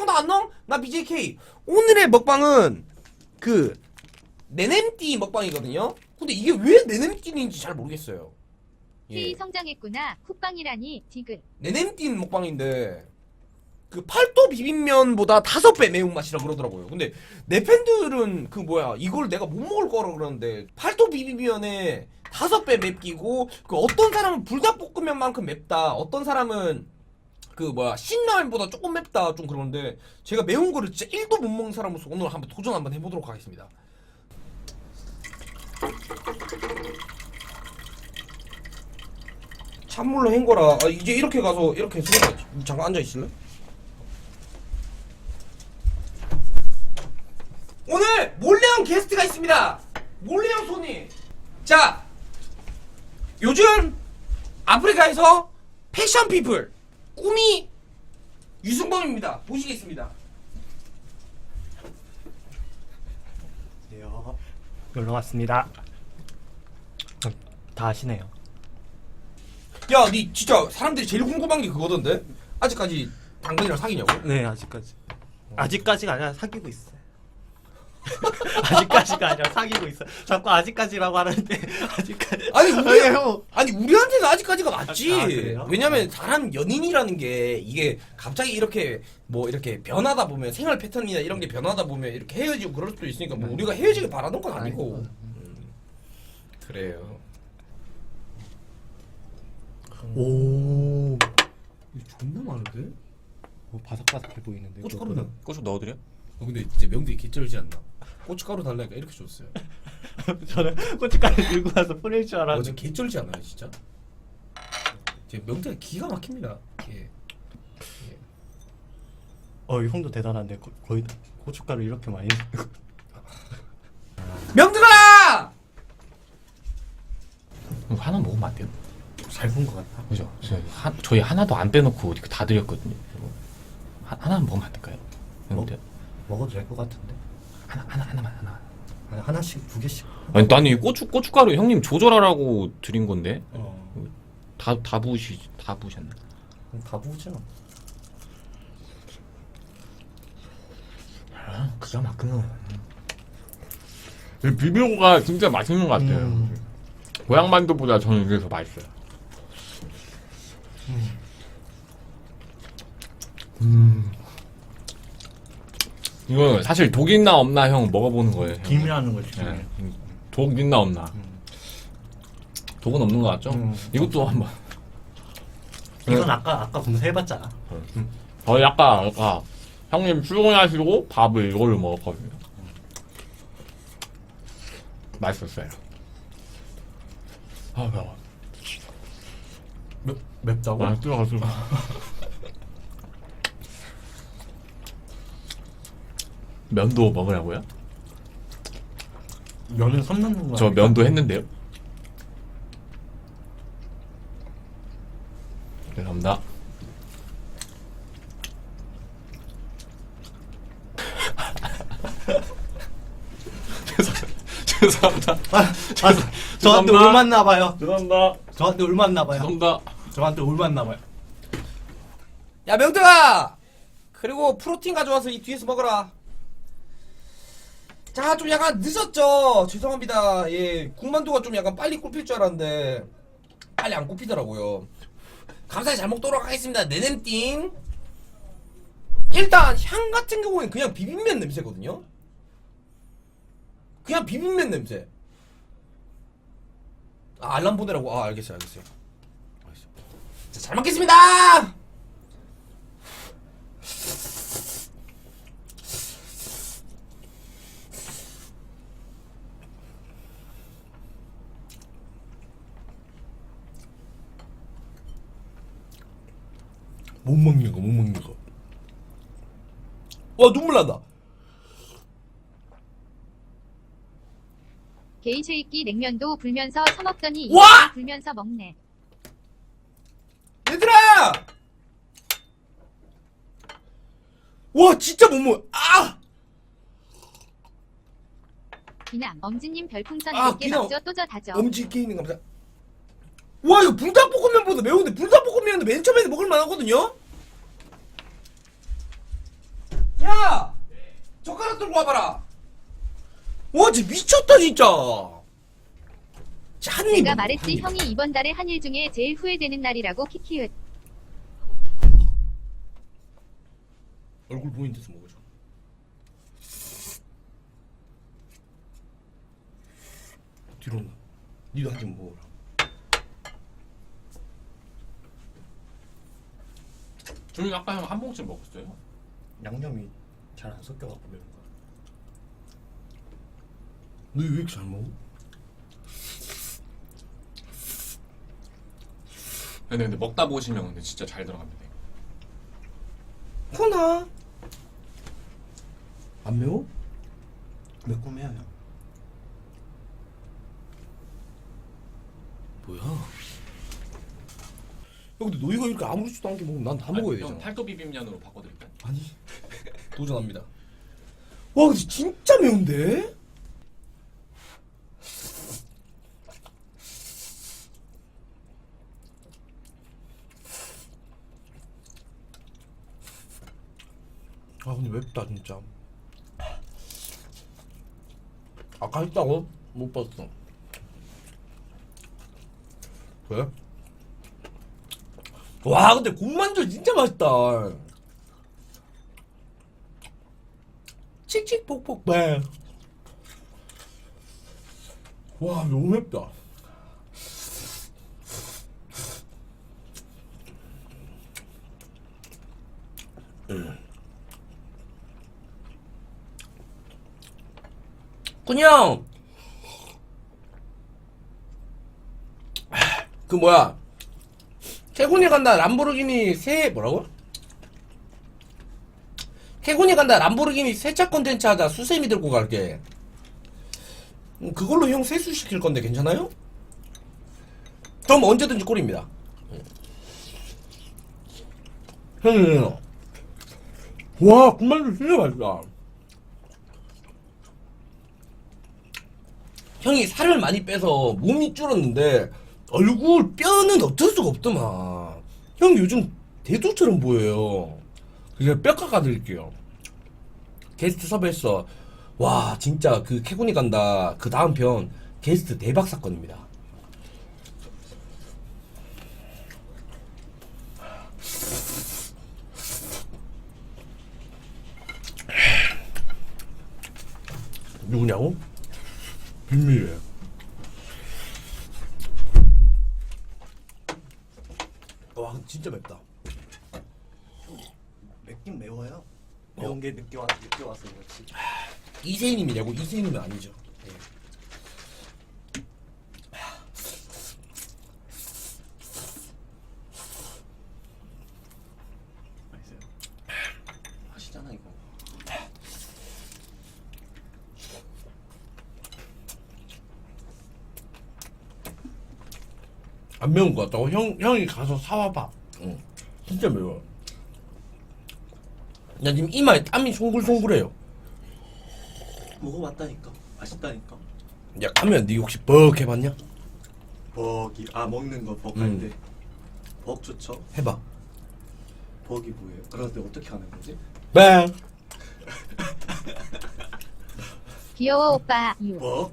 친구도 안녕? 나 BJK. 오늘의 먹방은 그 네냄띠 먹방이거든요. 근데 이게 왜 네냄띠인지 잘 모르겠어요. 히 예. 성장했구나. 쿡방이라니 디귿. 네냄띠 먹방인데 그 팔도 비빔면보다 다섯 배 매운맛이라 그러더라고요. 근데 내 팬들은 그 뭐야 이걸 내가 못 먹을 거라 그러는데 팔도 비빔면에 다섯 배 맵기고 그 어떤 사람은 불닭볶음면만큼 맵다. 어떤 사람은 그 뭐야 신라면보다 조금 맵다 좀 그러는데 제가 매운 거를 진짜 1도 못 먹는 사람으로서 오늘 한번 도전 한번 해보도록 하겠습니다. 찬물로 헹궈라. 아, 이제 이렇게 가서 이렇게 서 잠깐 앉아 있을래? 오늘 몰래형 게스트가 있습니다. 몰래형 손님. 자, 요즘 아프리카에서 패션 피플 꿈이 유승범입니다. 보시겠습니다. 네요. 놀러 왔습니다. 어, 다 아시네요. 야, 니 진짜 사람들이 제일 궁금한 게 그거던데. 아직까지 당근이랑 사귀냐고? 네, 아직까지. 아직까지가 아니라 사귀고 있어요. 아직까지가 아니라 사귀고 있어. 자꾸 아직까지라고 하는데 아직까지. 아니 우리 형. 아니 우리한테는 아직까지가 맞지. 아, 그래요? 왜냐면 사람 연인이라는 게 이게 갑자기 이렇게 뭐 이렇게 변하다 보면 생활 패턴이나 이런 게 변하다 보면 이렇게 헤어지고 그럴 수도 있으니까 뭐 우리가 헤어지길 바라는 건 아니고. 음, 그래요. 오. 이거 존나 많은데? 오, 바삭바삭해 보이는데. 고춧가루는? 고추 넣어드려? 어, 근데 이제 명들이 개쩔지 않나? 고춧가루 달라니까 이렇게 줬어요. 저는 고춧가루 들고 와서 뿌릴 줄 어제 알았는데. 개쩔지 않아요 진짜? 제 명태가 기가 막힙니다. 예. 어, 이 형도 대단한데 거, 거의 고춧가루 이렇게 많이. 명들아! 하나 먹으면 안 돼요? 잘 본 것 같다. 그죠? 저희, 하, 저희 하나도 안 빼놓고 이렇게 다 드렸거든요. 하, 하나만 먹으면 안 될까요? 뭐? 근데 먹어도 될 것 같은데. 하나 하나 하나만 하나. 아니, 하나씩 두 개씩. 아니 나는 이 고추 고춧가루 형님 조절하라고 드린 건데 어. 다다 부으시 다 부으셨나? 다 부으죠. 아, 기가 막히네. 비비고가 진짜 맛있는 것 같아요. 음. 고향 만두보다 저는 이게 더 맛있어요. 음. 이거 사실 독 있나 없나 형 먹어보는 거예요. 형. 비밀하는 거지. 네. 음, 독 있나 없나. 독은 없는 것 같죠? 음. 이것도 한번. 이건 아까 아까 검사해봤잖아. 저희 아까 아까 형님 출근하시고 밥을 이걸로 먹었거든요. 맛있었어요. 아 매워. 맵, 맵다고? 아 뜨거워 뜨거 면도 먹으라고요? 면은 섬 넣는 거야. 저 면도 했는데요. 죄송합니다. 죄송- 죄송합니다. 아, 아, 저한테 죄송합니다. 올맞나 봐요. 죄송합니다. 저한테 올맞나 봐요. 죄송합니다. 저한테 올맞나 봐요. 야 명태가 그리고 프로틴 가져와서 이 뒤에서 먹어라 자 좀 약간 늦었죠? 죄송합니다. 예 군만두가 좀 약간 빨리 굽힐 줄 알았는데 빨리 안 굽히더라고요. 감사히 잘 먹도록 하겠습니다 네냄띵 일단 향 같은 경우에는 그냥 비빔면 냄새거든요? 그냥 비빔면 냄새. 아 알람 보내라고. 아 알겠어요 알겠어요. 알겠어요. 자, 잘 먹겠습니다 못 먹는 거, 못 먹는 거. 와, 눈물 난다. 게이 쉐이끼 냉면도 불면서 처먹더니 와! 불면서 먹네. 얘들아! 와, 진짜 못 먹어. 아! 비남 엄지님 별풍선 아, 100개 비남. 맞죠? 또저 다죠. 엄지 게임인 감사. 와, 이거 불닭볶음면보다 매운데 불닭볶음면은 맨 처음에 먹을 만하거든요? 야! 젓가락 들고 와봐라. 와, 진짜 미쳤다 진짜. 진짜 한 입. 내가 한 말했지 입. 형이 이번 달에 한 일 중에 제일 후회되는 날이라고 키키읒. 얼굴 보이는 데서 먹어줘. 뒤로 온다. 니도 한입 먹어라. 저희 아까 형 한 봉지 먹었어요. 양념이 잘 안 섞여갖고 매운 거. 너왜 이렇게 잘 먹어? 근데, 근데 먹다 보시면 근데 진짜 잘 들어갑니다. 코나. 안 매워? 매콤해요 형. 뭐야? 야, 근데 너희가 이렇게 아무렇지도 않게 먹으면 난 다 먹어야 형 되잖아. 팔도 비빔면으로 바꿔드릴까요? 아니 도전합니다. 와 근데 진짜 매운데? 아 근데 맵다 진짜. 아까 했다고? 못 봤어. 왜? 와 근데 군만두 진짜 맛있다. 칙칙폭폭 네. 와 너무 맵다. 음. 그냥 그 뭐야 태군이 간다 람보르기니 새 뭐라고? 태군이 간다. 람보르기니 세차 컨텐츠 하자. 수세미 들고 갈게. 음, 그걸로 형 세수 시킬 건데 괜찮아요? 그럼 언제든지 꼴입니다. 형님 와 군만두 진짜 맛있다. 형이 살을 많이 빼서 몸이 줄었는데 얼굴 뼈는 어쩔 수가 없더만. 형 요즘 대두처럼 보여요 그래서 뼈 깎아드릴게요. 게스트 섭외했어 와 진짜 그 캐군이 간다. 그 다음 편 게스트 대박 사건입니다. 누구냐고? 비밀이에요. 와 진짜 맵다 맵긴 매워요. 매운 게 늦게 와 늦게 와서 그렇지. 이세희님이냐고? 이세희님은 아니죠 예. 맛있어요. 맛있잖아 이거. 안 매운 것 같다고? 형, 형이 가서 사와봐. 응. 진짜 매워. 나 지금 이마에 땀이 송글송글해요. 먹어봤다니까. 맛있다니까. 야, 가면 니 혹시 벅 해봤냐? 버기 아 먹는 거 버할 음. 때. 벅 좋죠. 해봐. 버기 뭐예요? 그런데 어떻게 하는 거지? 뱅! 귀여워 오빠 유. 벅.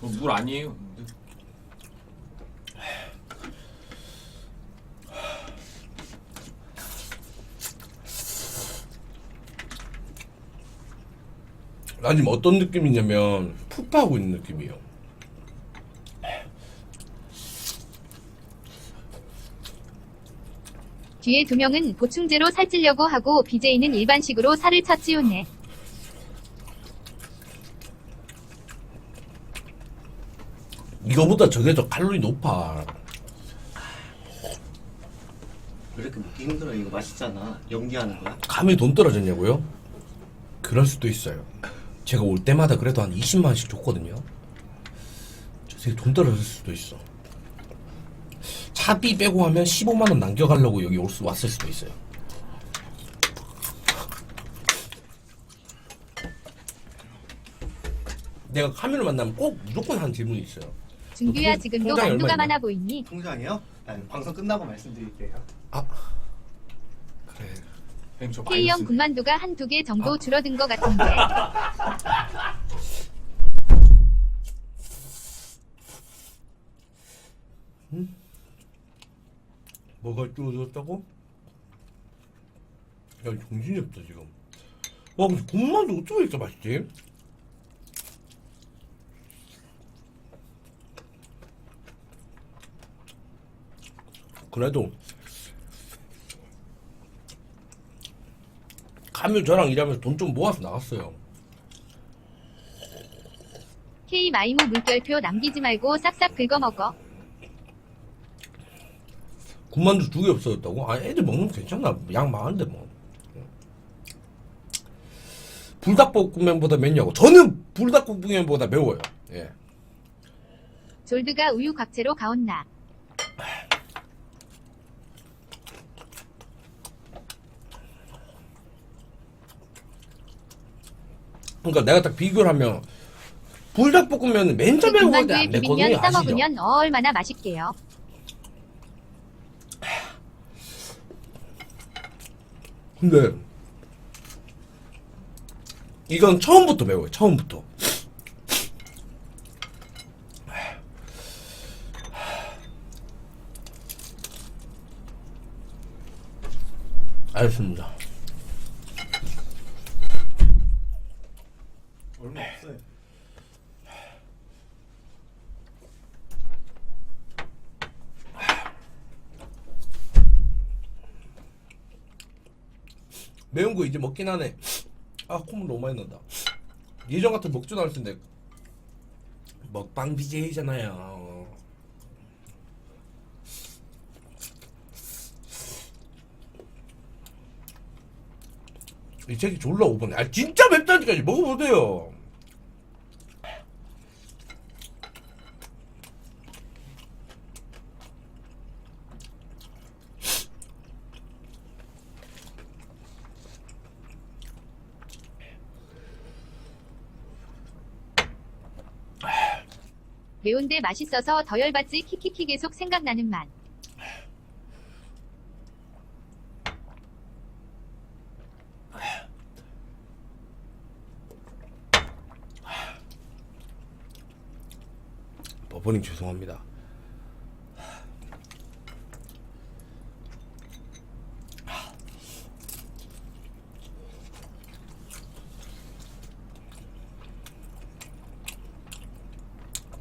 저물 아니에요. 나 지금 어떤 느낌이냐면, 푸파하고 있는 느낌이에요. 뒤에 두 명은 보충제로 살찌려고 하고 BJ는 일반식으로 살을 쳤지요네. 이거보다 저게 더 칼로리 높아. 왜 이렇게 먹기 힘들어? 이거 맛있잖아. 연기하는 거야? 감에 돈 떨어졌냐고요? 그럴 수도 있어요. 제가 올 때마다 그래도 한 20만원씩 줬거든요. 저 새끼 돈 떨어질 수도 있어. 차비 빼고 하면 15만원 남겨가려고 여기 올 수, 왔을 수도 있어요. 내가 카미를 만나면 꼭 무조건 하는 질문이 있어요. 준규야 통- 지금도 있나? 많아 보이니? 통장이요? 아니, 방송 끝나고 말씀드릴게요. 아, 저 K형 마이너스 군만두가 한두 개 정도 줄어든 것 같은데. 뭐가 줄어들었다고? 야 정신이 없다 지금 와 근데 군만두 어쩌고 이렇게 맛있지? 그래도 가면 저랑 일하면서 돈 좀 모아서 나갔어요 K 마이무 물결표 남기지 말고 싹싹 긁어 먹어. 군만두 두 개 없어졌다고? 아 애들 먹는 거 괜찮나? 양 많은데 뭐 불닭볶음면보다 맵냐고 저는 불닭볶음면보다 매워요 예. 졸드가 우유 곽채로 가온나. 그러니까 내가 딱 비교를 하면 불닭볶음면은 맨 처음에 먹을 때안 맵거든요 비빔면 싸 아시죠? 먹으면 얼마나 맛있게요. 근데 이건 처음부터 매워요 처음부터 알겠습니다 얼마 없어요. 매운 거 이제 먹긴 하네. 아 콧물 너무 많이 난다. 예전 같은 먹지도 않을 텐데. 먹방 BJ잖아요 이 새끼 졸라 오버네. 아 진짜 맵다니까 먹어보세요. 매운데 맛있어서 더 열받지? 키키키 계속 생각나는 맛. 버버님 죄송합니다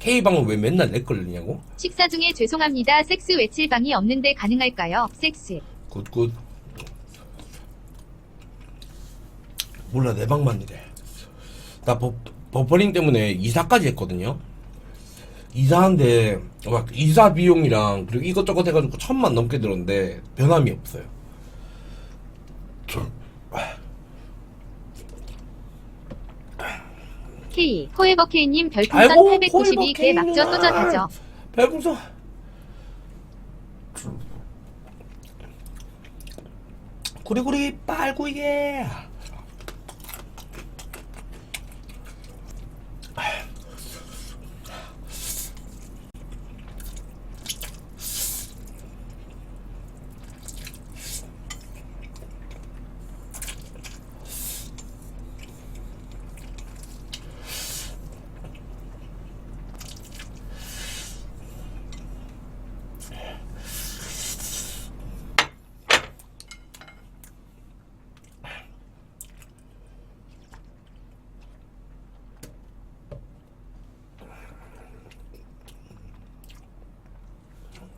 K방은 왜 맨날 내 걸리냐고? 식사 중에 죄송합니다. 섹스 외칠 방이 없는데 가능할까요? 섹스. 굿굿 몰라 내 방만 이래 나 버, 버퍼링 때문에 이사까지 했거든요 이사한데 막 이사 비용이랑 그리고 이것저것 해가지고 천만 넘게 들었는데 변함이 없어요 K. 포에버 K님 별풍선 아이고, 892개 포에버 막저. 또젓하죠. 별풍선 구리구리 빨구이게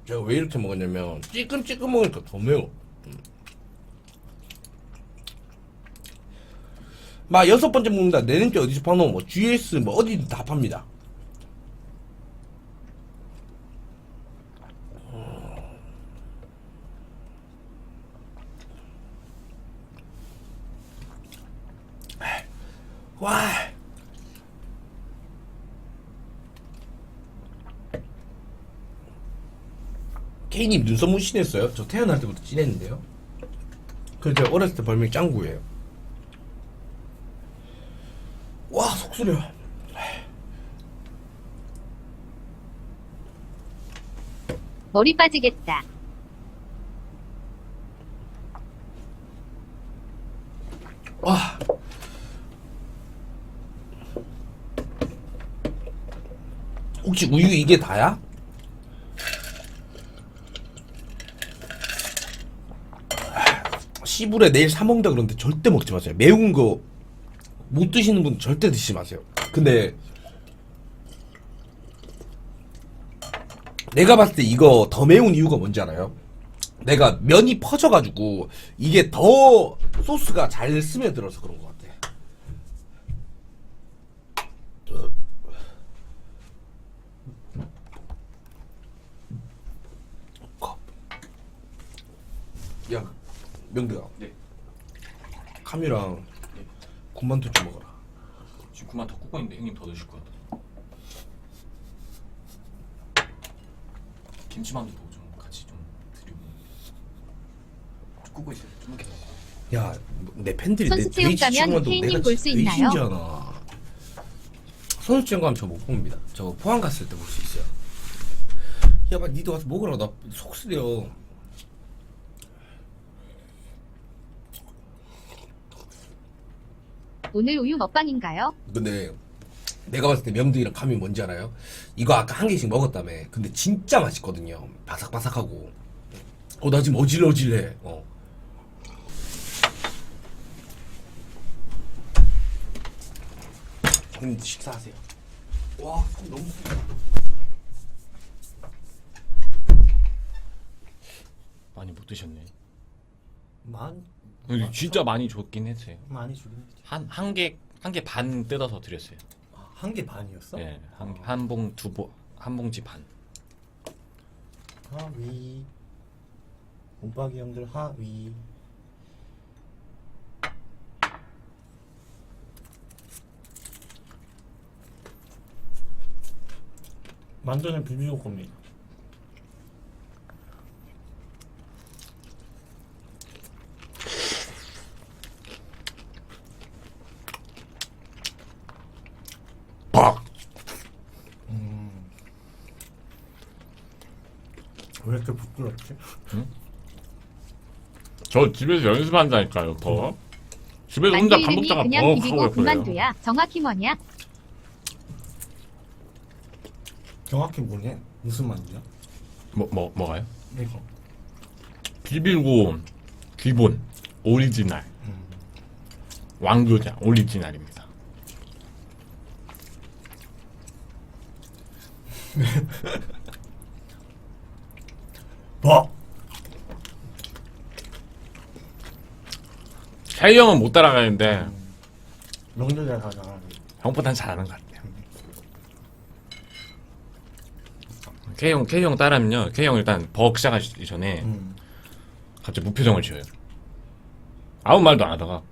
제가 왜 이렇게 먹었냐면 찌끔찌끔 먹으니까 더 매워. 음. 막 여섯 번째 먹는다. 네번째 어디서 파노 뭐 GS 뭐 어디든 다 팝니다 괜히 눈썹 문신했어요? 저 태어날 때부터 진했는데요. 그 제가 어렸을 때 별명이 짱구예요. 와 속쓰려. 머리 빠지겠다. 와. 혹시 우유 이게 다야? 시불에 내일 사 먹는다 그러는데 절대 먹지 마세요. 매운 거 못 드시는 분 절대 드시지 마세요. 근데 내가 봤을 때 이거 더 매운 이유가 뭔지 알아요? 내가 면이 퍼져가지고 이게 더 소스가 잘 스며들어서 그런 것 같아. 컵. 야, 명대야. 네. 카미랑 군만두 좀 먹어라. 지금 그만 더 굽고 있는데 형님 더 드실 것 같아요. 김치만두도 좀 같이 좀 드리고. 좀 굽고 있어요. 좀 이렇게. 야, 내 팬들이 내 선수 체험 돼지 가면 친구한테 케이님 내가 볼수 진짜 있나요? 돼지인지아나. 선수 체험 가면 저못 봅니다. 저 포항 갔을 때 볼 수 있어요. 야, 막 니도 가서 먹으라. 나속 쓰려. 오늘 우유 먹방인가요? 근데 내가 봤을 때 명등이랑 감이 뭔지 알아요? 이거 아까 한 개씩 먹었다며. 근데 진짜 맛있거든요. 바삭바삭하고. 어, 나 지금 어질어질해. 어. 형님 식사하세요. 와, 손 너무. 많이 못 드셨네. 많이 근데 진짜 많이 줬긴 했어요. 많이 주긴 했지. 한 한 개 한 개 반 뜯어서 드렸어요. 아, 한개 반이었어? 네, 한한 봉 두봉한 봉지 반. 하위 오박이 형들 하위 만두는 비비고 겁니다 박! 왜 이렇게 부끄럽지? 저 집에서 연습한다니까요, 더. 집에서 만두 혼자 밥 이름이 먹다가 그냥 벅 비비고. 군만두야. 정확히 뭐냐? 정확히 뭐냐? 무슨 만두야? 뭐, 뭐, 뭐가요? 이거 비비고 기본 오리지널 왕교자 오리지널입니다. 뭐? 샤이 형은 못 따라가는데 명절에 가잖아 형보단 잘하는 것 같아요. K 형 K 형 따라하면요. K 형 일단 벅 시작하기 전에 음. 갑자기 무표정을 지어요. 아무 말도 안 하다가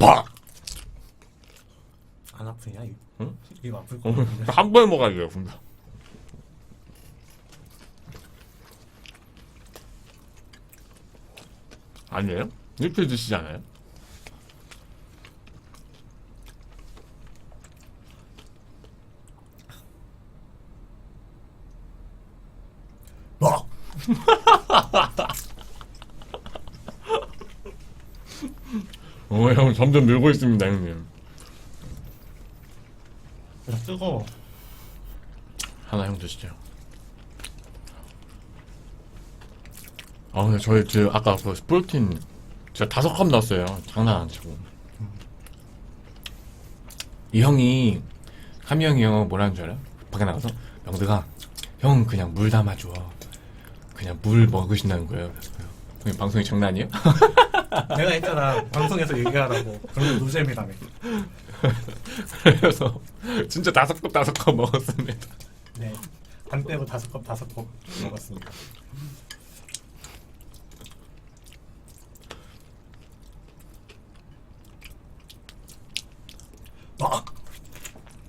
박 안 아프냐? 이거? 응? 이거 아플 거 같은데 한 번에 먹어야죠, 분명. 아니에요? 이렇게 드시지 않아요? 뭐? 어, 형 점점 늘고 있습니다, 형님. 야 뜨거워 하나 형 드시죠. 아, 근데 저희 지금 아까 그 스프로틴 제가 다섯 컵 넣었어요. 장난 안 치고. 이 형이 카미 형이 형 뭐라는 줄 알아요? 밖에 나가서 명드가 형 그냥 물 담아줘. 그냥 물 먹으신다는 거예요. 형님 방송이 장난 아니에요? 내가 했잖아 방송에서 얘기하라고 그런 거 노잼이라며 그래서 진짜 다섯 컵 다섯 컵 먹었습니다. 네안 빼고 다섯 컵 다섯 컵 먹었습니다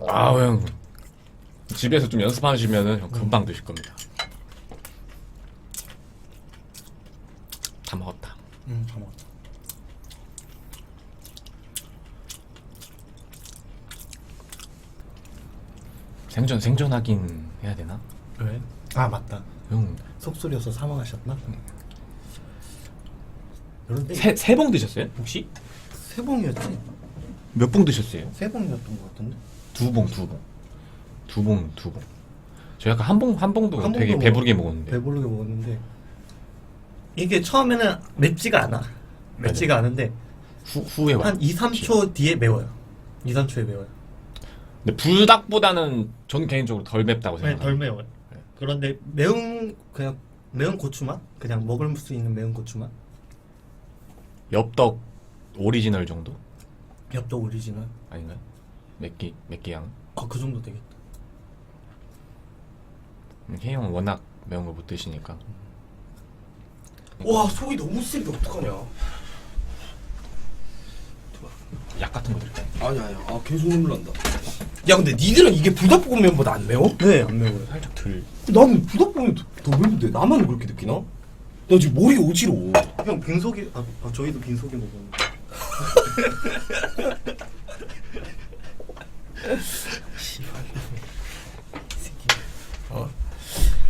아우 형 집에서 좀 연습하시면은 형 금방 드실 겁니다. 다 먹었다. 응 다 먹었다 생존 생존하긴 해야 되나? 왜? 아 맞다 형 속쓰려서 사망하셨나? 그런데 세봉 드셨어요? 혹시? 세 봉이었지? 몇 봉 드셨어요? 세 봉이었던 것 같은데 두 봉, 두 봉. 두 봉, 두 봉. 저 약간 한 봉 한 봉도 한봉도 되게 먹- 배부르게 먹었는데. 배부르게 먹었는데 이게 처음에는 맵지가 않아. 맵지가 않은데 후 후에 와. 한 2, 3초 뒤에 매워요. 2, 3초에 매워요. 근데 불닭보다는 저는 개인적으로 덜 맵다고 네, 생각해요. 덜 매워요. 그런데 매운 그냥 매운 고추맛? 그냥 먹을 수 있는 매운 고추맛? 엽떡 오리지널 정도 엽떡 오리지널. 아닌가요? 맵기 맵기 양. 아, 그 정도 되겠다. 혜형은 워낙 매운 걸 못 드시니까. 와 속이 너무 쓰리다 어떡하냐 약 같은 거 드릴까요? 아니 아니 아 계속 눈물 난다 야 근데 니들은 이게 불닭볶음면보다 안 매워? 네, 안 매워요. 살짝 덜. 나는 불닭볶음면 더, 더 매운데 나만 그렇게 느끼나? 나 지금 머리 어지러워 형 빙속이 아, 아 저희도 빙속이 먹었는데.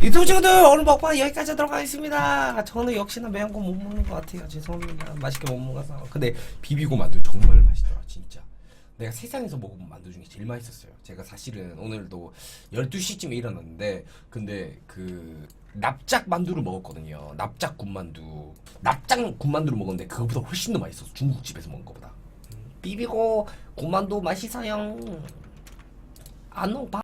유튜브 친구들 오늘 먹방 여기까지 하도록 하겠습니다. 저는 역시나 매운 거 못 먹는 것 같아요. 죄송합니다. 맛있게 못 먹어서. 근데 비비고 만두 정말 맛있더라 진짜. 내가 세상에서 먹어본 만두 중에 제일 맛있었어요. 제가 사실은 오늘도 12시쯤에 일어났는데 근데 그 납작 만두를 먹었거든요. 납작 군만두. 납작 군만두를 먹었는데 그거보다 훨씬 더 맛있었어 중국집에서 먹은 거보다 비비고 군만두 맛있어요. 안녕 바